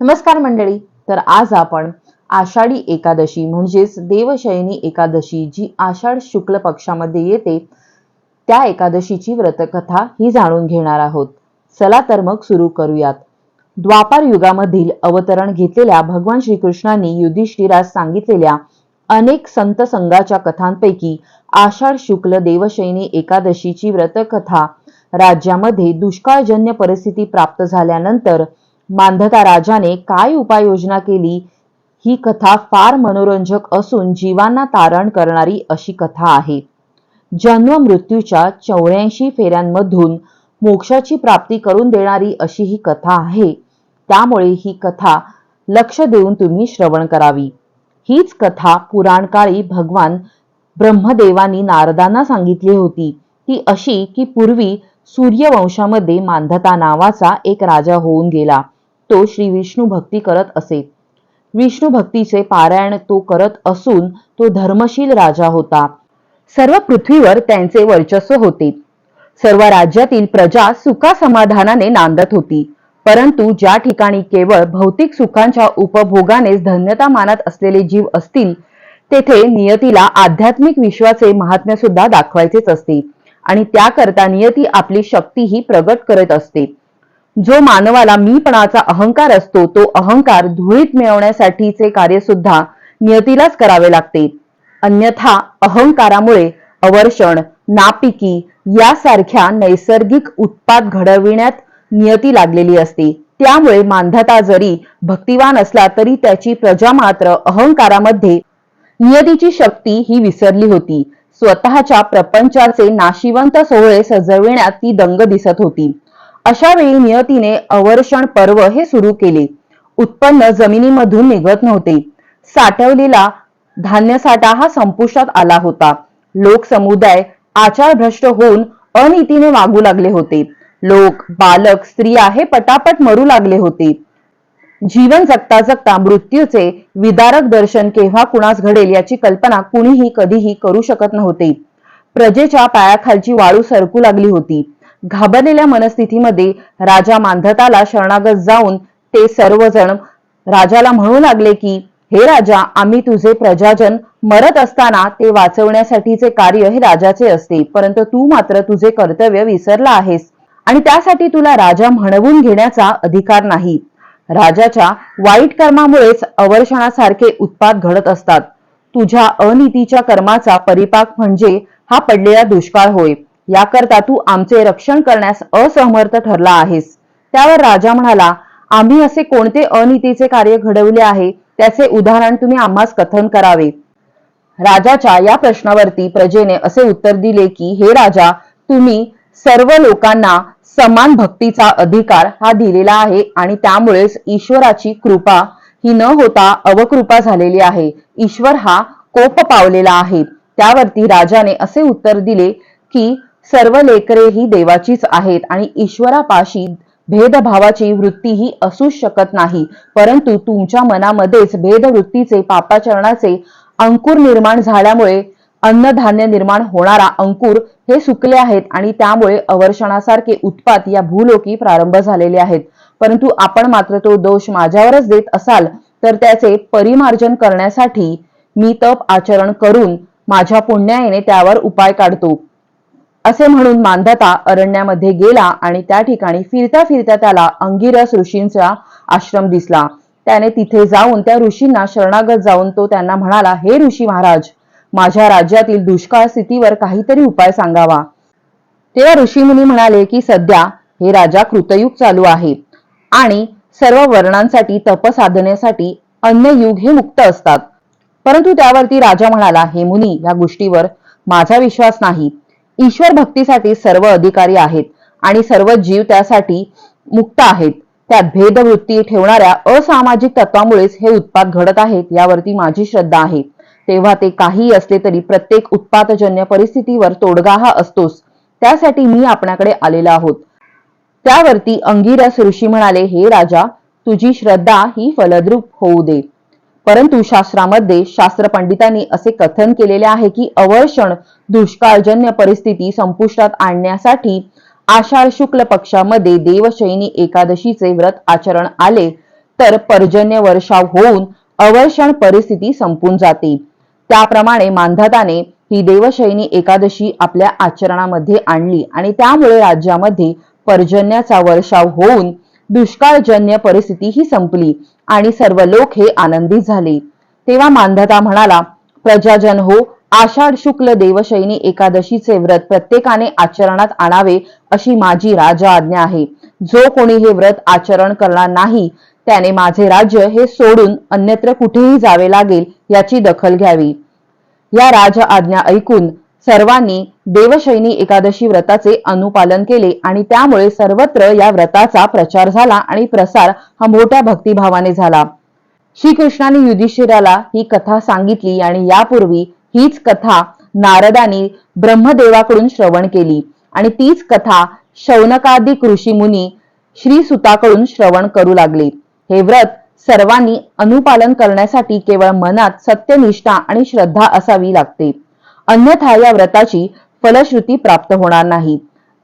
नमस्कार मंडळी. तर आज आपण आषाढी एकादशी म्हणजेच देवशयनी एकादशी जी आषाढ शुक्ल पक्षामध्ये येते त्या एकादशीची व्रतकथा ही जाणून घेणार आहोत. चला तर मग सुरू करूयात. द्वापार युगामधील अवतरण घेतलेल्या भगवान श्रीकृष्णांनी युधिष्ठिरास सांगितलेल्या अनेक संत संघाच्या कथांपैकी आषाढ शुक्ल देवशयनी एकादशीची व्रतकथा राज्यामध्ये दुष्काळजन्य परिस्थिती प्राप्त झाल्यानंतर मांधता राजाने काय उपाययोजना केली? ही कथा फार मनोरंजक असून जीवांना तारण करणारी अशी कथा आहे. जन्म मृत्यूच्या चौऱ्याऐंशी फेऱ्यांमधून मोक्षाची प्राप्ती करून देणारी अशी ही कथा आहे. त्यामुळे ही कथा लक्ष देऊन तुम्ही श्रवण करावी. हीच कथा पुराणकाळी भगवान ब्रह्मदेवानी नारदांना सांगितली होती. ती अशी की पूर्वी सूर्यवंशामध्ये मांधता नावाचा एक राजा होऊन गेला. तो श्री विष्णू भक्ती करत असे. विष्णू भक्तीचे पारायण तो करत असून तो धर्मशील राजा होता. सर्व पृथ्वीवर त्यांचे वर्चस्व होते. सर्व राज्यातील प्रजा सुखा समाधानाने नांदत होती. परंतु ज्या ठिकाणी केवळ भौतिक सुखांच्या उपभोगानेच धन्यता मानत असलेले जीव असतील तेथे नियतीला आध्यात्मिक विश्वाचे महात्म्य सुद्धा दाखवायचेच असते आणि त्याकरता नियती आपली शक्ती ही प्रगट करत असते. जो मानवाला मीपणाचा अहंकार असतो तो अहंकार धुळीत मिळवण्यासाठीचे कार्य सुद्धा नियतीलाच करावे लागते. अन्यथा अहंकारामुळे अवर्षण नापिकी यासारख्या नैसर्गिक उत्पाद घडविण्यात नियती लागलेली असते. त्यामुळे मानधता जरी भक्तिवान असला तरी त्याची प्रजा मात्र अहंकारामध्ये नियतीची शक्ती ही विसरली होती. स्वतःच्या प्रपंचाचे नाशिवंत सोहळे सजविण्यात ती दंग दिसत होती. अशा वेळी नियतीने अवर्षण पर्व हे सुरू केले. उत्पन्न जमिनीमधून निघत नव्हते. साठवलेला धान्य साठा हा संपुष्टात आला होता. लोक समुदाय आचारभ्रष्ट होऊन अनितीने वागू लागले होते. लोक बालक स्त्रिया हे पटापट मरू लागले होते. जीवन जगता जगता मृत्यूचे विदारक दर्शन केव्हा कुणास घडेल याची कल्पना कुणीही कधीही करू शकत नव्हते. प्रजेच्या पायाखालची वाळू सरकू लागली होती. घाबरलेल्या मनस्थितीमध्ये राजा मांधताला शरणागत जाऊन ते सर्वजण राजाला म्हणू लागले की हे राजा आम्ही तुझे प्रजाजन मरत असताना ते वाचवण्यासाठीचे कार्य हे राजाचे असते परंतु तू मात्र तुझे कर्तव्य विसरला आहेस आणि त्यासाठी तुला राजा म्हणवून घेण्याचा अधिकार नाही. राजाच्या वाईट कर्मामुळेच अवर्षणासारखे उत्पाद घडत असतात. तुझ्या अनितीच्या कर्माचा परिपाक म्हणजे हा पडलेला दुष्काळ होय. याकरता तू आमचे रक्षण करण्यास असमर्थ ठरला आहेस. त्यावर राजा म्हणाला आम्ही असे कोणते अनितीचे कार्य घडवले आहे? त्याचे उदाहरण तुम्ही आम्हास कथन करावे. राजाच्या या प्रश्नावरती प्रजेने असे उत्तर दिले की हे राजा तुम्ही सर्व लोकांना समान भक्तीचा अधिकार हा दिलेला आहे आणि त्यामुळेच ईश्वराची कृपा ही न होता अवकृपा झालेली आहे. ईश्वर हा कोप पावलेला आहे. त्यावरती राजाने असे उत्तर दिले की सर्व लेकरे ही देवाचीच आहेत आणि ईश्वरापाशी भेदभावाची वृत्ती ही असूच शकत नाही. परंतु तुमच्या मनामध्येच भेदवृत्तीचे पापाचरणाचे अंकुर निर्माण झाल्यामुळे अन्नधान्य निर्माण होणारा अंकुर हे सुकले आहेत आणि त्यामुळे अवर्षणासारखे उत्पात या भूलोकी प्रारंभ झालेले आहेत. परंतु आपण मात्र तो दोष माझ्यावरच देत असाल तर त्याचे परिमार्जन करण्यासाठी मी तप आचरण करून माझ्या पुण्याने त्यावर उपाय काढतो. असे म्हणून मांधाता अरण्यामध्ये गेला आणि त्या ठिकाणी फिरता फिरता त्याला अंगिरस ऋषींचा आश्रम दिसला. त्याने तिथे जाऊन त्या ऋषींना शरणागत जाऊन तो त्यांना म्हणाला हे ऋषी महाराज माझ्या राज्यातील दुष्काळ स्थितीवर काहीतरी उपाय सांगावा. तेव्हा ऋषीमुनी म्हणाले की सध्या हे राजा कृतयुग चालू आहे आणि सर्व वर्णांसाठी तपसाधनेसाठी अन्य युग हे मुक्त असतात. परंतु त्यावरती राजा म्हणाला हे मुनी या गोष्टीवर माझा विश्वास नाही. ईश्वर भक्तीसाठी सर्व अधिकारी आहेत आणि सर्व जीव त्यासाठी मुक्त आहेत. त्यात भेदवृत्ती ठेवणाऱ्या असामाजिक तत्वामुळेच हे उत्पाद घडत आहेत यावरती माझी श्रद्धा आहे. तेव्हा ते काही असले तरी प्रत्येक उत्पातजन्य परिस्थितीवर तोडगा हा असतोच. त्यासाठी मी आपणाकडे आलेला आहोत. त्यावरती अंगिरस ऋषी म्हणाले हे राजा तुझी श्रद्धा ही फलद्रूप होऊ दे. परंतु शास्त्रामध्ये शास्त्र पंडितांनी असे कथन केलेले आहे की अवर्षण दुष्काळजन्य परिस्थिती संपुष्टात आणण्यासाठी आषाढ शुक्ल पक्षामध्ये देवशयनी एकादशीचे व्रत आचरण आले तर पर्जन्य वर्षाव होऊन अवर्षण परिस्थिती संपून जाते. त्याप्रमाणे मांधाताने ही देवशयनी एकादशी आपल्या आचरणामध्ये आणली आणि त्यामुळे राज्यामध्ये पर्जन्याचा वर्षाव होऊन दुष्काळजन्य परिस्थिती ही संपली आणि सर्व लोक हे आनंदित झाले. तेव्हा मांधता म्हणाला प्रजाजन हो आषाढ शुक्ल देवशैनी एकादशीचे व्रत प्रत्येकाने आचरणात आणावे अशी माझी राजा आज्ञा आहे. जो कोणी हे व्रत आचरण करणार नाही त्याने माझे राज्य हे सोडून अन्यत्र कुठेही जावे लागेल याची दखल घ्यावी. या राज आज्ञा ऐकून सर्वांनी देवशैनी एकादशी व्रताचे अनुपालन केले आणि त्यामुळे सर्वत्र या व्रताचा प्रचार झाला आणि प्रसार हा मोठ्या भक्तिभावाने झाला. श्रीकृष्णाने युधिष्ठिराला ही कथा सांगितली आणि यापूर्वी हीच कथा नारदानी ब्रह्मदेवाकडून श्रवण केली आणि तीच कथा शौनकादिक ऋषीमुनी श्री सुताकडून श्रवण करू लागले. हे व्रत सर्वांनी अनुपालन करण्यासाठी केवळ मनात सत्यनिष्ठा आणि श्रद्धा असावी लागते. अन्यथा या व्रताची फलश्रुती प्राप्त होणार नाही.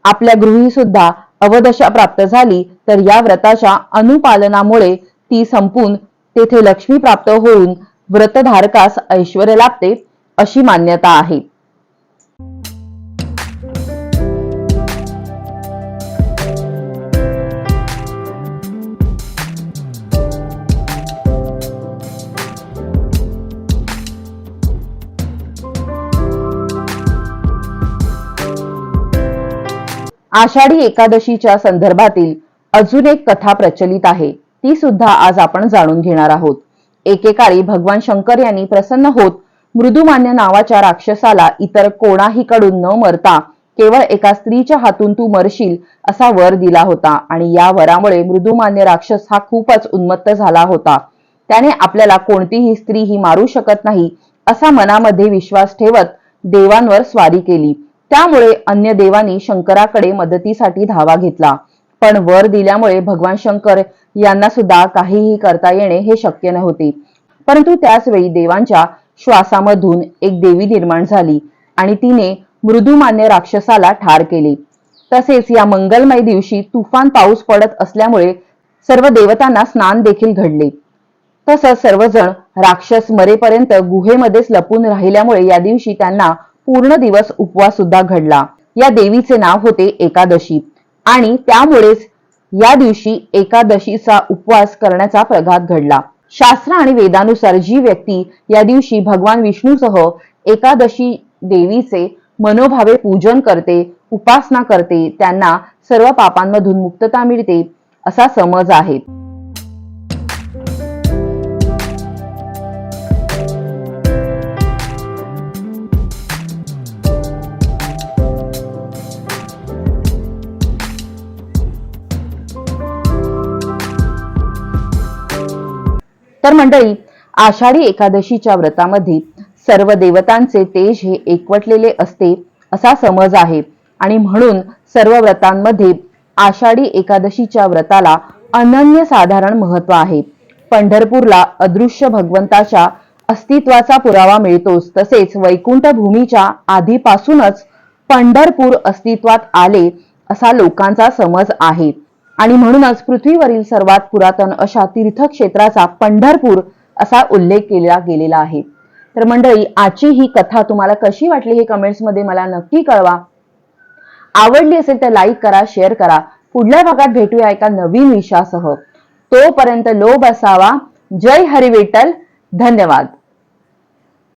आपल्या गृही सुद्धा अवदशा प्राप्त झाली तर या व्रताच्या अनुपालनामुळे ती संपून तेथे लक्ष्मी प्राप्त होऊन व्रतधारकास ऐश्वर लाभते अशी मान्यता आहे. आषाढी एकादशीच्या संदर्भातील अजून एक कथा प्रचलित आहे. ती सुद्धा आज आपण जाणून घेणार आहोत. एकेकाळी भगवान शंकर यांनी प्रसन्न होत मृदुमान्य नावाच्या राक्षसाला इतर कोणाही कडून न मरता केवळ एका स्त्रीच्या हातून तू मरशील असा वर दिला होता आणि या वरामुळे मृदुमान्य राक्षस हा खूपच उन्मत्त झाला होता. त्याने आपल्याला कोणतीही स्त्री ही मारू शकत नाही असा मनामध्ये विश्वास ठेवत देवांवर स्वारी केली. त्यामुळे अन्य देवांनी शंकराकडे मदतीसाठी धावा घेतला. पण वर दिल्यामुळे भगवान शंकर यांना सुद्धा काहीही करता येणे हे शक्य नव्हते. परंतु त्याच वेळी देवांच्या श्वासामधून एक देवी निर्माण झाली आणि तिने मृदुमान्य राक्षसाला ठार केले. तसेच या मंगलमय दिवशी तुफान पाऊस पडत असल्यामुळे सर्व देवतांना स्नान देखील घडले. तसंच सर्वजण राक्षस मरेपर्यंत गुहेमध्येच लपून राहिल्यामुळे या दिवशी त्यांना पूर्ण दिवस उपवास सुद्धा घडला. या देवीचे नाव होते एकादशी. आणि त्यामुळेच या दिवशी एकादशीचा उपवास करण्याचा प्रघात घडला. शास्त्र आणि वेदानुसार जी व्यक्ती या दिवशी भगवान विष्णूसह एकादशी देवीचे मनोभावे पूजन करते उपासना करते त्यांना सर्व पापांमधून मुक्तता मिळते असा समज आहे. तर मंडळी आषाढी एकादशीच्या व्रतामध्ये सर्व देवतांचे तेज हे एकवटलेले असते असा समज आहे. आणि म्हणून सर्व व्रतांमध्ये आषाढी एकादशीच्या व्रताला अनन्य साधारण महत्त्व आहे. पंढरपूरला अदृश्य भगवंताच्या अस्तित्वाचा पुरावा मिळतोच. तसेच वैकुंठ भूमीच्या आधीपासूनच पंढरपूर अस्तित्वात आले असा लोकांचा समज आहे. आणि म्हणूनच पृथ्वीवरील सर्वात पुरातन अशा तीर्थक्षेत्राचा पंढरपूर असा उल्लेख केला गेलेला आहे. तर मंडळी आजची ही कथा तुम्हाला कशी वाटली हे कमेंट्समध्ये मला नक्की कळवा. आवडली असेल तर लाईक करा शेअर करा. पुढल्या भागात भेटूया एका नवीन विषयासह. तोपर्यंत लोभ असावा. जय हरी धन्यवाद.